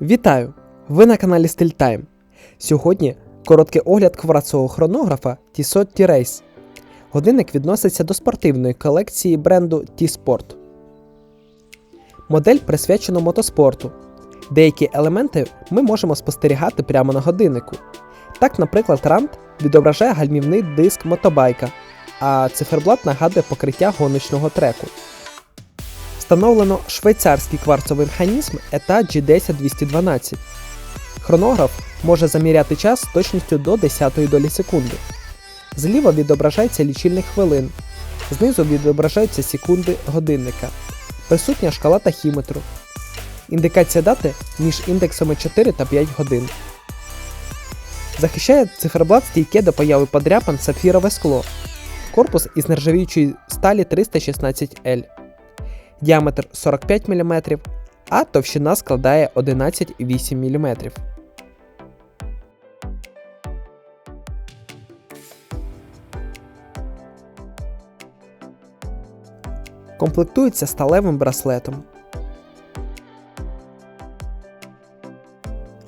Вітаю! Ви на каналі StillTime. Сьогодні короткий огляд кварцового хронографа Tissot T-Race. Годинник відноситься до спортивної колекції бренду T-Sport. Модель присвячена мотоспорту. Деякі елементи ми можемо спостерігати прямо на годиннику. Так, наприклад, рант відображає гальмівний диск мотобайка, а циферблат нагадує покриття гоночного треку. Встановлено швейцарський кварцовий механізм ETA G10212. Хронограф може заміряти час з точністю до 10 долі секунди. Зліва відображається лічильник хвилин, знизу відображаються секунди годинника, присутня шкала тахіметру, індикація дати між індексами 4 та 5 годин. Захищає циферблат стійке до появи подряпин сапфірове скло, корпус із нержавіючої сталі 316L діаметр 45 мм, а товщина складає 11,8 мм. Комплектується сталевим браслетом.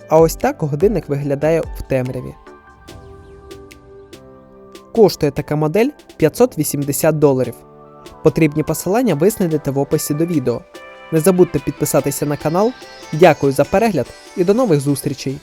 А ось так годинник виглядає в темряві. Коштує така модель 580 доларів. Потрібні посилання ви знайдете в описі до відео. Не забудьте підписатися на канал. Дякую за перегляд і до нових зустрічей!